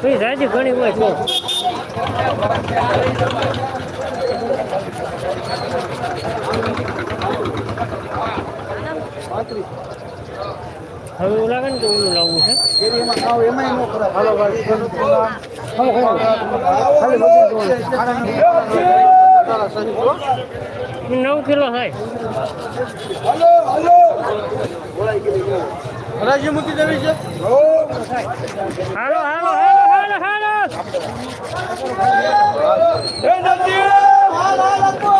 Fee રાજી ઘણી હોય તો. હવે એવું લાગે ને કે ઓલું લાવવું છે. નવ કિલો થાય. હરાજી મૂકી દેવી છે હાલો હાલો હાલો હાલો હાલો એ નથી હાલ હાલ અપુ,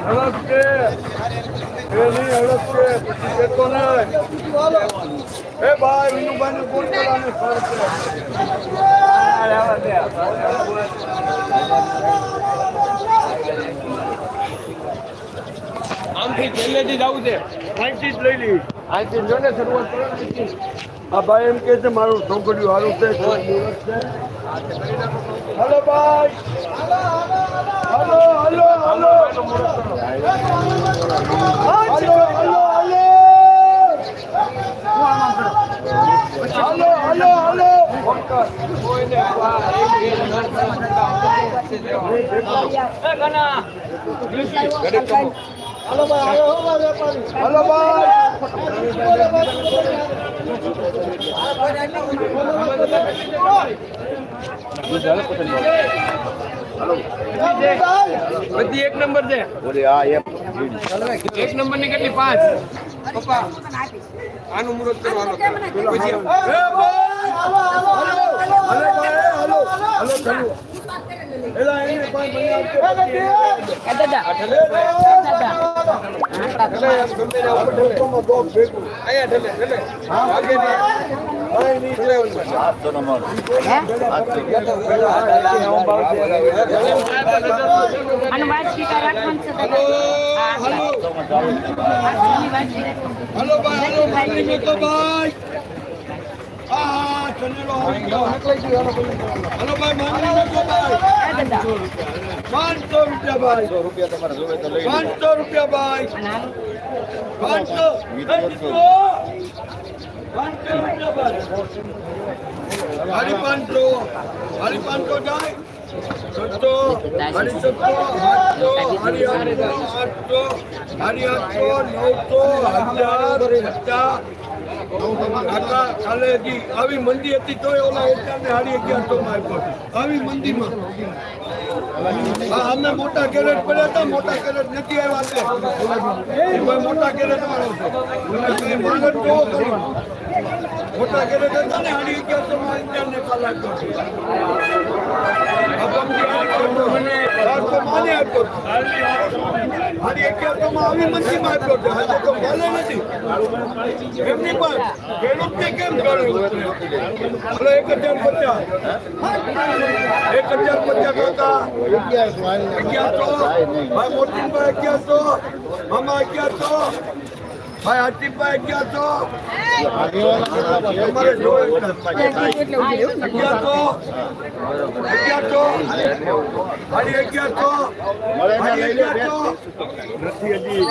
હાલ આમથી પહેલેથી જ આવું છે. અહીંથી જ લઈ લેવી અહીંથી જો ને શરૂઆત આ ભાઈ એમ કે છે મારું છોકરીઓ સારું છે. હલો ભાઈ. Hello hello hello hello. Hello ભાઈ હલો બધી એક નંબર છે. એક નંબરની કેટલી? પાંચ. પપ્પા આનું મુહૂર્ત કરવાનું પછી હનુમાન સીતા રાખવાનું છે હલો ભાઈ હલો ભાઈ તો ભાઈ આ પાંચસો રૂપિયા ભાઈ પાંચસો રૂપિયા ભાઈ પાંચસો સાડી પાંચસો સાડી પાંચસો જાય સત્તો સાડી સત્તો આઠસો સાડી આઠસો આઠસો સાડી આઠસો નવસો હજાર આવી મંદી હતી તોય ઓલા એકને સાડી અગિયારસોમાં આપ્યો આવી મંદીમાં. અમે મોટા કેરેટ પડ્યા હતા, મોટા કેરેટ નથી આવ્યા મોટા કેરેટ વાળો છે કેવો મોટા કેરેટ હતા ને સાડી અગિયારસોમાં એકને કાલ આપ્યો ચારસો માં ને આપ્યો છે. હારી અગિયારસો માં આવી મંદીમાં આપ્યો છે હાલ તો ભલે નથી. એમની પણ ખેડૂતને કેમ કર્યું ભલે એક હજાર પચાસ. એક હજાર પચાસ હતા અગિયારસો. ભાઈ મોટીભાઈ અગિયારસો. મામા અગિયારસો. ભાઈ હર્ષિતભાઈ અગિયારસો અગિયારસો ભાઈ અગિયારસો ભાઈ અગિયારસો નથી હજી.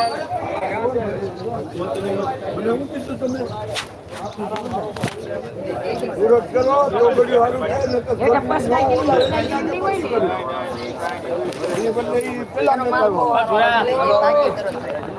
હું તો બધું સારું તો પેલા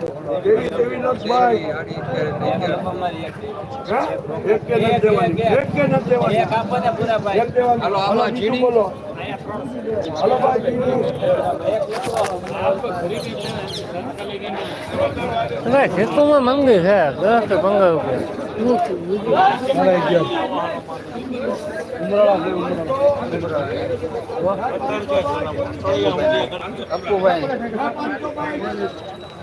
ભાઈ ભાઈ બીજું. હવે ખેતોમાં મંગી છે દસ પંદર રૂપિયા